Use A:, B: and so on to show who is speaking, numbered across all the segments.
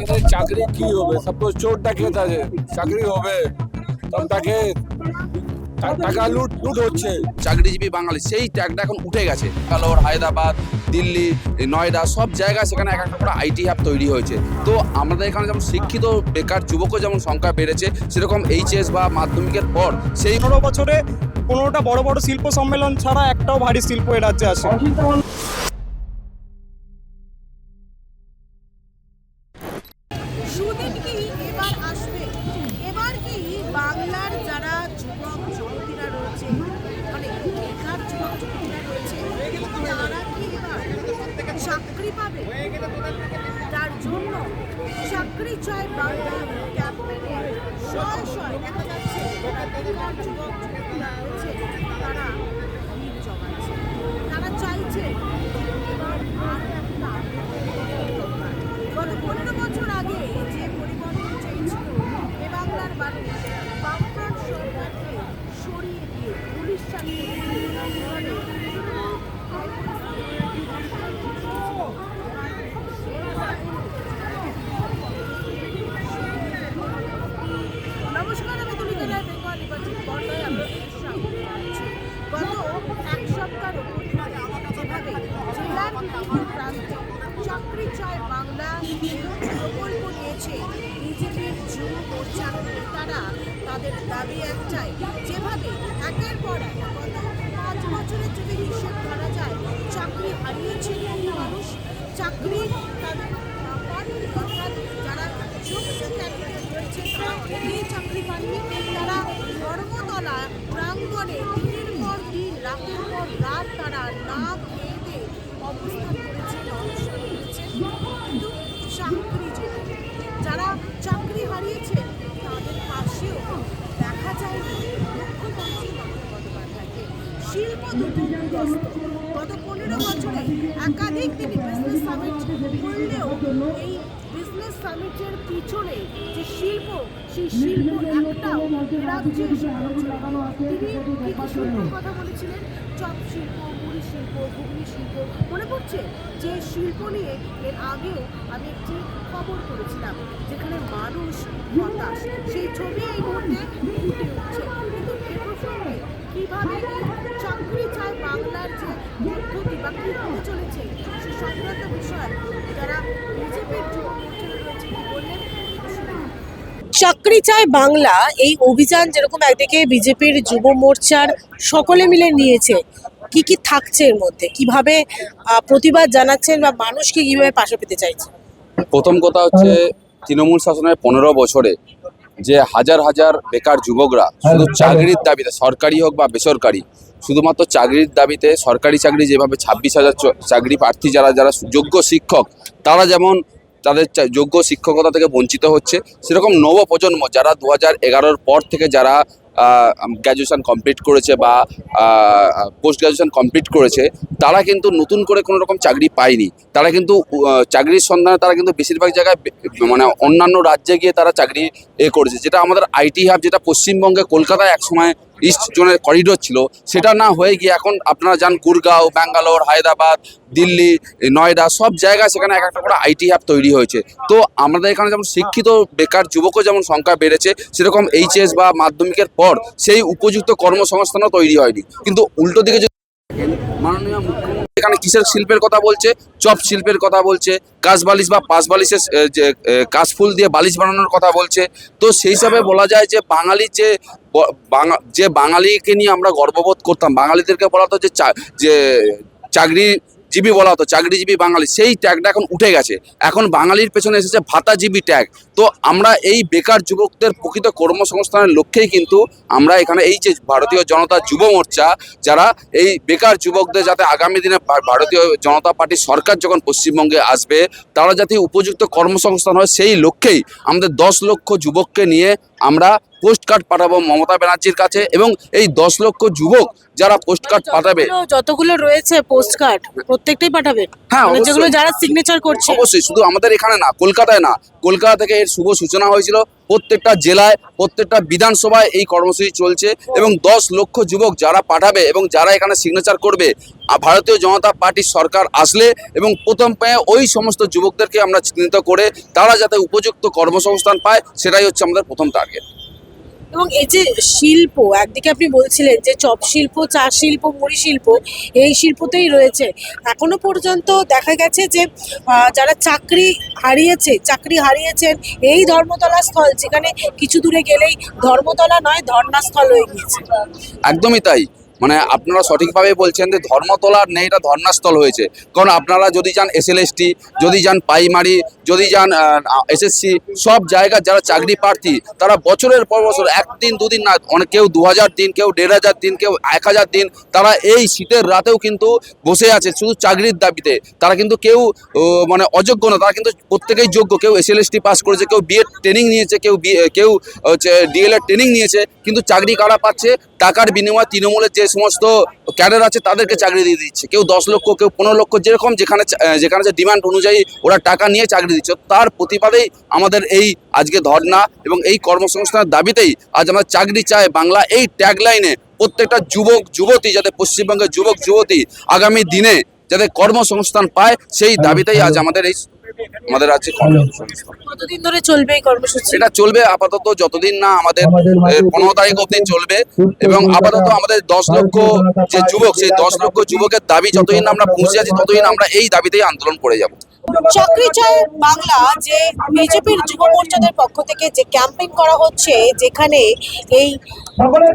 A: এখানে চাকরি কি হবে? সাপোজ চোর ডাকাত আছে। চাকরি হবে। তখন তাকে টাকা লুট লুট হচ্ছে।
B: চাকরিজীবী বাঙালি সেই ট্যাগটা এখন উঠে গেছে। কালোর হায়দ্রাবাদ দিল্লি নয়ডা সব জায়গায় সেখানে এক একটা করে আইটি হ্যাব তৈরি হয়েছে। তো আমাদের এখানে যেমন শিক্ষিত বেকার যুবকও যেমন সংখ্যা বেড়েছে সেরকম এইচএস বা মাধ্যমিকের পর সেই
C: পনেরো বছরে পনেরোটা বড় বড় শিল্প সম্মেলন ছাড়া একটাও ভারী শিল্প এ রাজ্যে আসে
D: যুবক যুবতীরা চাকরি তাদের পাননি ছোট যারা যোগ্য ক্যান্ডিডেট রয়েছে তারা শিল্প দুর্নীতিগ্রস্ত গত পনেরো বছরে একাধিক তিনি বিজনেস সামিট করলেও এই বিজনেস সামিটের পিছনে যে শিল্প, সেই শিল্প একটাও রাজ্যে এসে তিনি কি কথা বলেছিলেন, চপ শিল্প, মুড়ি শিল্প, ঘুগনি শিল্প, মনে পড়ছে? যে শিল্প নিয়ে এর আগেও আমি একটি খবর করেছিলাম, যেখানে মানুষ সেই ছবি এই মুহূর্তে ফুটে উঠছে। কিন্তু এ প্রসঙ্গে কীভাবে চাকরি চায় বাংলার যে পদ্ধতি বা কি হতে চলেছে সে সংক্রান্ত বিষয় যারা বিজেপির যুব মোর্চায় রয়েছে কি বললেন?
E: চাকরি চায় বাংলা এই অভিযান যেরকম একদিকে বিজেপির যুব মোর্চার সকলে মিলে নিয়েছে কি কি থাকছে এর মধ্যে? কীভাবে আহ, প্রতিবাদ জানাচ্ছেন বা মানুষকে কীভাবে পাশে পেতে চাইছে?
B: প্রথম কথা হচ্ছে তৃণমূল শাসনের পনেরো বছরে যে হাজার হাজার বেকার যুবকরা শুধু চাকরির দাবিতে সরকারি হোক বা বেসরকারি শুধুমাত্র চাকরির দাবিতে সরকারি চাকরি যেভাবে ছাব্বিশ হাজার চাকরি প্রার্থী যারা যারা যোগ্য শিক্ষক তারা যেমন তাদের যোগ্য শিক্ষকতা থেকে বঞ্চিত হচ্ছে সেরকম নবপ্রজন্ম যারা দু হাজার এগারোর পর থেকে যারা গ্র্যাজুয়েশন কমপ্লিট করেছে বা পোস্ট গ্র্যাজুয়েশন কমপ্লিট করেছে, তারা কিন্তু নতুন করে কোনো রকম চাকরি পায়নি। তারা কিন্তু চাকরির সন্ধানে তারা কিন্তু বেশিরভাগ জায়গায় মানে অন্যান্য রাজ্যে গিয়ে তারা চাকরি এ করেছে। যেটা আমাদের আইটি হাব, যেটা পশ্চিমবঙ্গে, কলকাতায় একসময় ইস্ট জোনের করিডোর ছিল, সেটা না হয়ে গিয়ে এখন আপনারা যান কুরগাঁও, ব্যাঙ্গালোর, হায়দ্রাবাদ, দিল্লি, নয়ডা, সব জায়গায় সেখানে এক একটা করে আইটি হ্যাব তৈরি হয়েছে। তো আমাদের এখানে যেমন শিক্ষিত বেকার যুবকও যেমন সংখ্যা বেড়েছে, সেরকম এইচএস বা মাধ্যমিকের পর সেই উপযুক্ত কর্মসংস্থানও তৈরি হয়নি। কিন্তু উল্টো দিকে যদি মাননীয় মুখ্যমন্ত্রী এখানে কিসের শিল্পের কথা বলছে? চপ শিল্পের কথা বলছে কাঁচ বালিশ বা পাঁচ বালিশের যে কাশফুল দিয়ে বালিশ বানানোর কথা বলছে। তো সেই হিসাবে বলা যায় যে বাঙালির যে যে বাঙালিকে নিয়ে আমরা গর্ববোধ করতাম, বাঙালিদেরকে বলা তো যে যে চাকরিজীবী বলা হতো চাকরিজীবী বাঙালি, সেই ট্যাগটা এখন উঠে গেছে। এখন বাঙালির পেছনে এসেছে ভাতাজীবী ট্যাগ তো আমরা এই বেকার যুবকদের প্রকৃত কর্মসংস্থানের লক্ষ্যেই কিন্তু আমরা এখানে এই যে ভারতীয় জনতা যুব মোর্চা, যারা এই বেকার যুবকদের যাতে আগামী দিনে ভারতীয় জনতা পার্টি সরকার যখন পশ্চিমবঙ্গে আসবে, তারা যাতে উপযুক্ত কর্মসংস্থান হয়, সেই লক্ষ্যেই আমাদের দশ লক্ষ যুবককে নিয়ে আমরা পোস্ট কার্ড পাঠাবো মমতা ব্যানার্জির কাছে এবং এই দশ লক্ষ যুবক যারা পোস্ট কার্ড পাঠাবে
E: যতগুলো- রয়েছে পোস্ট কার্ড প্রত্যেকটাই পাঠাবে?
B: হ্যাঁ,
E: মানে যেগুলো যারা সিগনেচার করছে।
B: অবশ্যই শুধু আমাদের এখানে না কলকাতায় না। কলকাতা থেকে এর শুভ সূচনা হয়েছিল। প্রত্যেকটা জেলায় প্রত্যেকটা বিধানসভায় এই কর্মসূচি চলছে এবং দশ লক্ষ যুবক যারা পাঠাবে এবং যারা এখানে সিগনেচার করবে আর ভারতীয় জনতা পার্টির সরকার আসলে এবং প্রথম পায়ে ওই সমস্ত যুবকদেরকে আমরা চিহ্নিত করে তারা যাতে উপযুক্ত কর্মসংস্থান পায় সেটাই হচ্ছে আমাদের প্রথম টার্গেট
E: এবং এই যে শিল্প, একদিকে আপনি বলছিলেন যে চপ শিল্প, চা শিল্প, মুড়ি শিল্প, এই শিল্পতেই রয়েছে। এখনও পর্যন্ত দেখা গেছে যে যারা চাকরি হারিয়েছে, চাকরি হারিয়েছেন, এই ধর্মতলা স্থল, যেখানে কিছু দূরে গেলেই ধর্মতলা নয় ধর্নাস্থল হয়ে গিয়েছে।
B: একদমই তাই। মানে আপনারা সঠিকভাবে বলছেন যে ধর্মতলার নেই, এটা ধর্নাস্থল হয়েছে। কারণ আপনারা যদি যান এসএলএসটি যদি যান প্রাইমারি যদি যান এসএসসি সব জায়গার যারা চাকরি প্রার্থী, তারা বছরের পর বছর, একদিন, দুদিন না, অনেক কেউ দু হাজার দিন, কেউ দেড় হাজার দিন, কেউ এক হাজার দিন, তারা এই শীতের রাতেও কিন্তু বসে আছে শুধু চাকরির দাবিতে। তারা কিন্তু কেউ মানে অযোগ্য না, তারা কিন্তু প্রত্যেকেই যোগ্য। কেউ এসএলএসটি পাস করেছে, কেউ বিএড ট্রেনিং নিয়েছে, কেউ কেউ, হচ্ছে ডিএলএড ট্রেনিং নিয়েছে, কিন্তু চাকরি কারা পাচ্ছে? টাকার বিনিময়ে তৃণমূলের যে সমস্ত ক্যাডার আছে তাদেরকে চাকরি দিয়ে দিচ্ছে। কেউ দশ লক্ষ, কেউ পনেরো লক্ষ, যেরকম যেখানে যেখানে যে ডিমান্ড অনুযায়ী ওরা টাকা নিয়ে চাকরি দিচ্ছে। তার প্রতিবাদেই আমাদের এই আজকে ধর্না এবং এই কর্মসংস্থানের দাবিতেই আজ আমরা চাকরি চাই বাংলা এই ট্যাগলাইনে প্রত্যেকটা যুবক, যুবতী, যাতে পশ্চিমবঙ্গের যুবক, যুবতী আগামী দিনে যাতে কর্মসংস্থান পায়, সেই দাবিতেই আজ আমাদের এই আমাদের আছে
E: কতদিন ধরে চলবে এই কর্মসূচি?
B: এটা চলবে আপাতত যতদিন না আমাদের পনেরো তারিখ অবধি চলবে এবং আপাতত আমাদের দশ লক্ষ যে যুবক সেই দশ লক্ষ যুবকের দাবি যতদিন আমরা পৌঁছে আছি ততদিন আমরা এই দাবিতেই আন্দোলন করে যাব।
E: চাকরি চায় বাংলা যে বিজেপির যুব মোর্চাদের পক্ষ থেকে যে ক্যাম্পেইন করা হচ্ছে যেখানে এই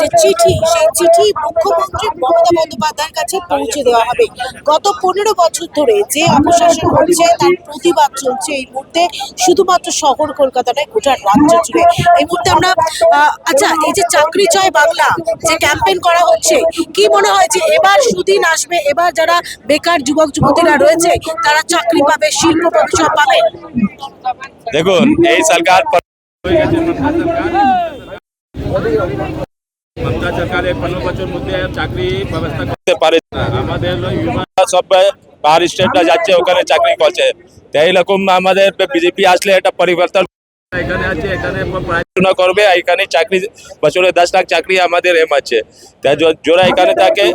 E: যে চিঠি সেই চিঠি মুখ্যমন্ত্রী মমতা বন্দ্যোপাধ্যায়ের কাছে পৌঁছে দেওয়া হবে। গত পনেরো বছর ধরে যে অপশাসন হচ্ছে তার প্রতিবাদ চলছে এই মুহূর্তে। শুধুমাত্র শহর কলকাতা নয় গোটা রাজ্য জুড়ে। এই মুহূর্তে আমরা আহ, আচ্ছা এই যে চাকরি চায় বাংলা যে ক্যাম্পেইন করা হচ্ছে কি মনে হয় যে এবার সুদিন আসবে? এবার যারা বেকার যুবক যুবতীরা রয়েছে তারা চাকরি পাবে শিল্প সব পাবে?
F: দেখুন এই সরকার মমতা সরকারের পনেরো বছর মধ্যে চাকরি ব্যবস্থা করতে পারে। আমাদের সব বাহার স্টেটটা যাচ্ছে ওখানে চাকরি করছে তাই এইরকম আমাদের বিজেপি আসলে একটা পরিবর্তন এখানে আছে এখানে পড়াশোনা করবে এখানে চাকরি বছরে দশ লাখ চাকরি আমাদের এম আছে। তাই যারা এখানে থাকে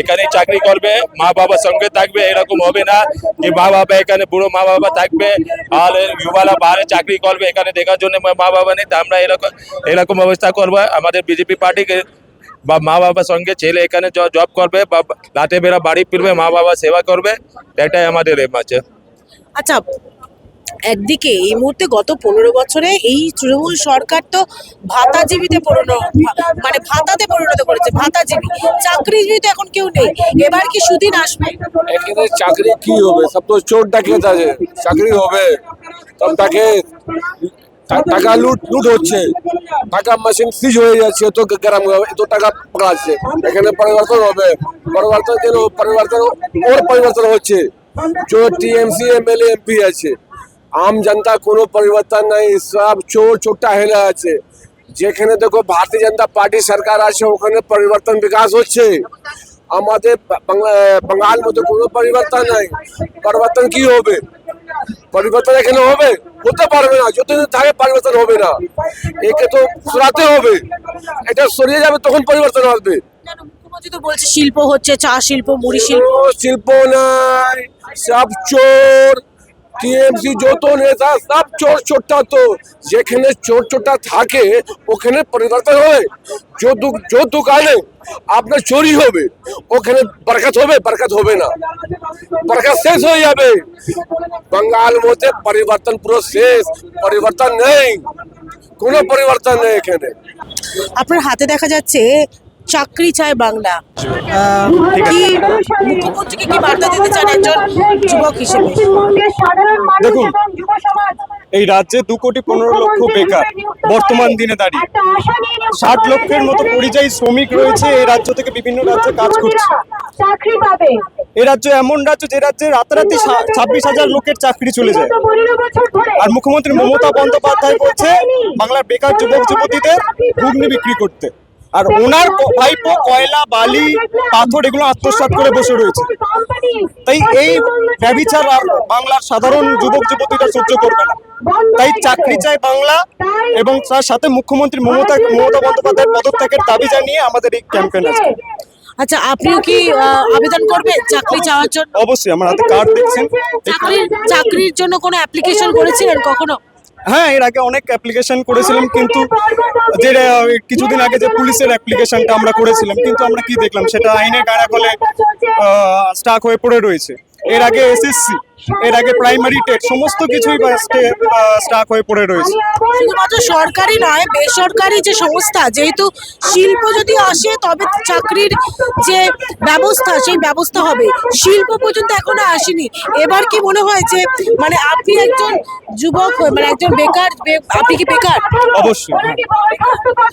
F: এখানে চাকরি করবে মা বাবার সঙ্গে থাকবে এরকম হবে না যে মা বাবা এখানে বুড়ো মা বাবা থাকবে আর যুবারা বাইরে চাকরি করবে এখানে দেখার জন্য মা বাবা নেই তা আমরা এরকম এরকম অবস্থা করব। আমাদের বিজেপি পার্টিকে বা মা বাবার সঙ্গে ছেলে এখানে জব করবে বা রাতে বেলা বাড়ি ফিরবে মা বাবা সেবা করবে এটাই আমাদের এম আছে।
E: আচ্ছা একদিকে এই মুহূর্তে গত পনেরো বছরে এই তৃণমূল সরকার তো ভাতাজীবীতে পরিণত মানে ভাতাতে পরিণত করেছে ভাতাজীবী চাকরিজীবী তো এখন কেউ নেই এবার কি সুদিন আসবে
A: এখানে চাকরি কি হবে সব তো চোর ডাকিয়ে আছে চাকরি হবে তখন তাকে টা- টাকা লুট লুট হচ্ছে টাকা মেশিন সিজ হয়ে যাচ্ছে তো গ্রাম এত টাকা পাকাচ্ছে এখানে পরিবর্তন হবে পরিবর্তন কেন পরিবর্তন ওর পরিবর্তন হচ্ছে जो टीएमसी एमएलए एमपी আছে আম জনতা কোনো পরিবর্তন নাই সব চোর চোরটা হেলে আছে। যেখানে দেখো ভারতীয় জনতা পার্টি সরকার আছে ওখানে পরিবর্তন বিকাশ হচ্ছে। আমাদের বাঙাল মধ্যে কোনো পরিবর্তন নাই। পরিবর্তন কি হবে? পরিবর্তন এখানে হবে? হতে পারবে না যতদিন থাকে পরিবর্তন হবে না। একে তো সরাতে হবে। এটা সরিয়ে যাবে তখন পরিবর্তন আসবে।
E: তো বলছে শিল্প হচ্ছে চা শিল্প মুড়ি শিল্প।
A: শিল্প নাই সব চোর। টিএমসি যত নেতা সব চোর চোরটা তো যেখানে চোর চোরটা থাকে ওখানে পরিবর্তন হয় যে দু- যে দোকানে আপনার চুরি হবে ওখানে বরকত হবে বরকত হবে না বরকত শেষ হয়ে যাবে বাঙ্গাল মধ্যে পরিবর্তন পুরো শেষ পরিবর্তন নেই কোনো পরিবর্তন নেই এখানে
E: আপনার হাতে দেখা যাচ্ছে চাকরি চায় বাংলা। কি মুখ্যমন্ত্রীকে কি বার্তা দিতে চান একজন যুবক হিসেবে?
C: দেখুন এই রাজ্যে দু কোটি পনেরো লক্ষ বেকার বর্তমান দিনে দাঁড়িয়ে। ষাট লক্ষের মতো পরিযায়ী শ্রমিক রয়েছে এই রাজ্য থেকে বিভিন্ন রাজ্যে কাজ করছে।
G: চাকরি পাবে।
C: এই রাজ্য এমন রাজ্য যে রাজ্যে রাতারাতি সা- ছাব্বিশ হাজার লোকের চাকরি চলে যায়। আর মুখ্যমন্ত্রী মমতা বন্দ্যোপাধ্যায় বলছে বাংলার বেকার যুবক যুবতীদের ঘুগনি বিক্রি করতে। আর ওনার ভাইপো কয়লা বালি পাথর এগুলো আত্মসাৎ করে বসে রয়েছে। তাই এই ব্যবিচার বাংলার সাধারণ যুবক যুবতীরা সহ্য করবে না। তাই চাকরি চাই বাংলা এবং তার সাথে মুখ্যমন্ত্রী মমতা মমতা বন্দ্যোপাধ্যায়ের পদত্যাগের দাবি জানিয়ে আমাদের এই ক্যাম্পেইন আছে।
E: আচ্ছা আপনিও কি আবেদন করবেন চাকরি চাওয়ার জন্য?
C: অবশ্যই আমার হাতে কার্ড দেখছেন
E: চাকরির চাকরির জন্য কোনো অ্যাপ্লিকেশন করেছিলেন কখনো?
C: হ্যাঁ এর আগে অনেক অ্যাপ্লিকেশন করেছিলাম কিন্তু যে কিছুদিন আগে যে পুলিশের অ্যাপ্লিকেশনটা আমরা করেছিলাম কিন্তু আমরা কি দেখলাম সেটা আইনের গাড়া কলে স্টাক হয়ে পড়ে রয়েছে। এর আগে এসএসসি এর আগে প্রাইমারি টেট সমস্ত কিছুই স্টাক হয়ে পড়ে রয়েছে।
E: শুধুমাত্র সরকারি নয় বেসরকারি যে সংস্থা যেহেতু শিল্প যদি আসে তবে চাকরির যে ব্যবস্থা সেই ব্যবস্থা হবে। শিল্প পর্যন্ত এখনও আসেনি। এবার কি মনে হয় যে মানে আপনি একজন যুবক মানে একজন বেকার আপনি কি বেকার?
C: অবশ্যই হ্যাঁ।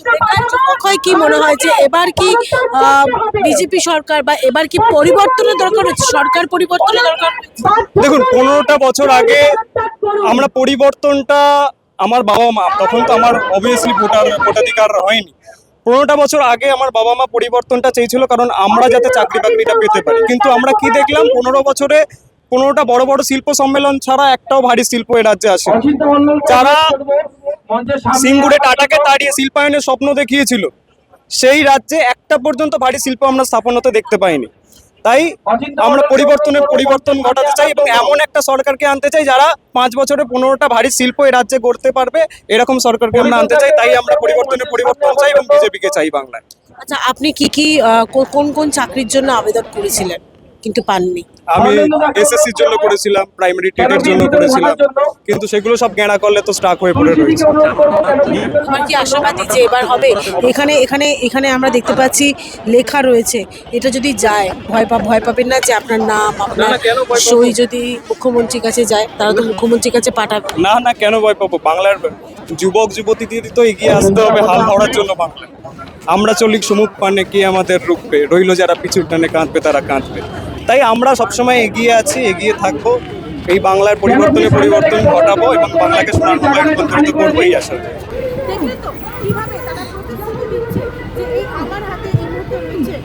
E: বেকার যুবক হয় কি মনে হয় যে এবার কি বিজেপি সরকার বা এবার কি পরিবর্তনের দরকার হচ্ছে? সরকার পরিবর্তনের দরকার?
C: দেখুন পনেরোটা বছর আগে আমরা পরিবর্তনটা আমার বাবা মা তখন তো আমার অবভিয়াসলি ভোটার ভোটাধিকার হয়নি। পনেরোটা বছর আগে আমার বাবা মা পরিবর্তনটা চেয়েছিল কারণ আমরা যাতে চাকরি বাকরিটা পেতে পারি। কিন্তু আমরা কি দেখলাম পনেরো বছরে পনেরোটা বড় বড় শিল্প সম্মেলন ছাড়া একটাও ভারী শিল্প এ রাজ্যে আসে যারা সিঙ্গুরে টাটাকে তাড়িয়ে শিল্পায়নের স্বপ্ন দেখিয়েছিল সেই রাজ্যে একটা পর্যন্ত ভারী শিল্প আমরা স্থাপন হতে দেখতে পাইনি। তাই আমরা পরিবর্তনের পরিবর্তন ঘটাতে চাই এবং এমন একটা সরকারকে আনতে চাই যারা পাঁচ বছরে পনেরোটা ভারী শিল্প এ রাজ্যে গড়তে পারবে এরকম সরকারকে আমরা আনতে চাই তাই আমরা পরিবর্তনের পরিবর্তন চাই এবং বিজেপিকে চাই বাংলায়।
E: আচ্ছা আপনি কি কি আহ, কোন কোন চাকরির জন্য আবেদন করেছিলেন? কিন্তু পাননি।
C: আমি এসএসসির জন্য করেছিলাম প্রাইমারি টেটের জন্য করেছিলাম। কিন্তু সেগুলো সব গেঁড়া করলে তো স্টাক হয়ে পড়ে রয়েছে।
E: এবার কি? আশাবাদী যে এবার হবে? এখানে এখানে এখানে আমরা দেখতে পাচ্ছি লেখা রয়েছে। এটা যদি যায় ভয় পা ভয় পাবেন না যে আপনার নাম আপনার
C: কেন
E: সই যদি মুখ্যমন্ত্রীর কাছে যায় তারা তো মুখ্যমন্ত্রীর কাছে পাঠাবে।
C: না না কেন ভয় পাবো? বাংলার যুবক যুবতীদের তো এগিয়ে আসতে হবে হাল ধরার জন্য বাংলায়। আমরা চলি সমুখ পানে কি আমাদের রুখবে রইল যারা পিছুর টানে কাঁদবে, তারা কাঁদবে। তাই আমরা সবসময় এগিয়ে আছি, এগিয়ে থাকব। এই বাংলার পরিবর্তনে পরিবর্তন ঘটাবো এবং বাংলাকে সোনার বাংলায় রূপান্তরিত করব এই
D: যে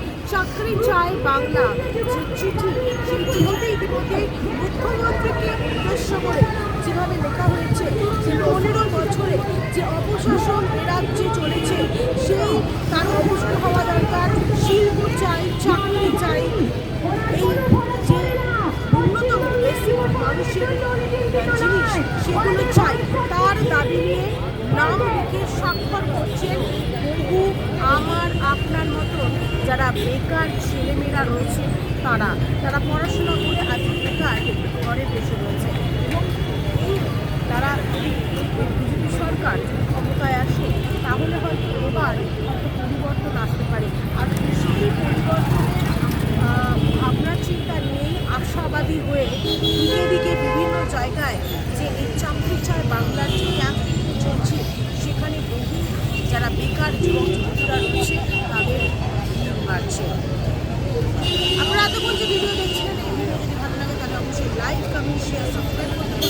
D: যেভাবে লেখা হয়েছে যে পনেরো বছরে যে অপশাসন রাজ্যে চলেছে সেই তার অবসান হওয়া দরকার শিল্প চাই চাকরি চাই এই যে ন্যূনতম বেসিক মানুষের জিনিস সেগুলো চাই তার দাবি নিয়ে নাম লিখে স্বাক্ষর করছেন বহু আমার আপনার মতন যারা বেকার ছেলেমেয়েরা রয়েছে তারা। তারা পড়াশোনা করে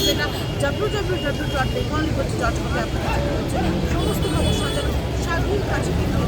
D: যেটা W W W dot Bengal news dot কমে আপনারা সমস্ত খবর সাজানো স্বাধীন কাছে কিন্তু